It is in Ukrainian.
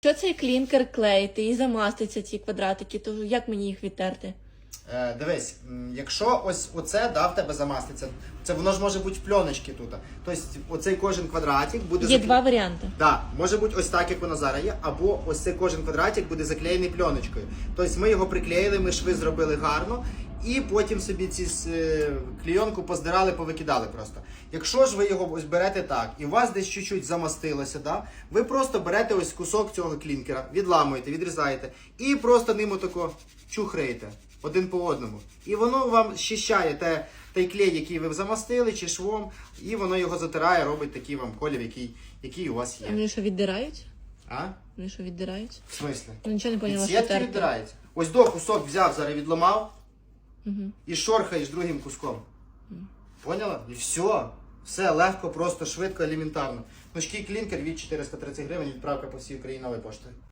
Що цей клінкер клеїти і замаститься ці квадратики, то як мені їх відтерти? Е, дивись, якщо ось оце да, в тебе замаститься, це воно ж може бути в пленочці тут. Тобто оцей кожен квадратик буде Є закле- два варіанти. Да, може бути ось так, як воно зараз є, або ось цей кожен квадратик буде заклеєний пленочкою. Тобто ми його приклеїли, ми шви зробили гарно, і потім собі ці е, клійонку поздирали, повикидали просто. Якщо ж ви його ось берете так, і у вас десь чуть-чуть замастилося, да, ви просто берете ось кусок цього клінкера, відламуєте, відрізаєте, і просто ним отако чухраєте один по одному. І воно вам щищає те, той клей, який ви замастили, чи швом, і воно його затирає, робить такий вам колір, який, який у вас А є. вони що віддирають? А? Вони що віддирають? В смислі? Я нічого не поняла, що терти. Ось до кусок взяв, зараз відламав Угу. і шорхаєш другим куском. Поняла? І все. Все легко, просто, швидко, елементарно. Ножкий клінкер від 430 гривень, відправка по всій Україні новою поштою.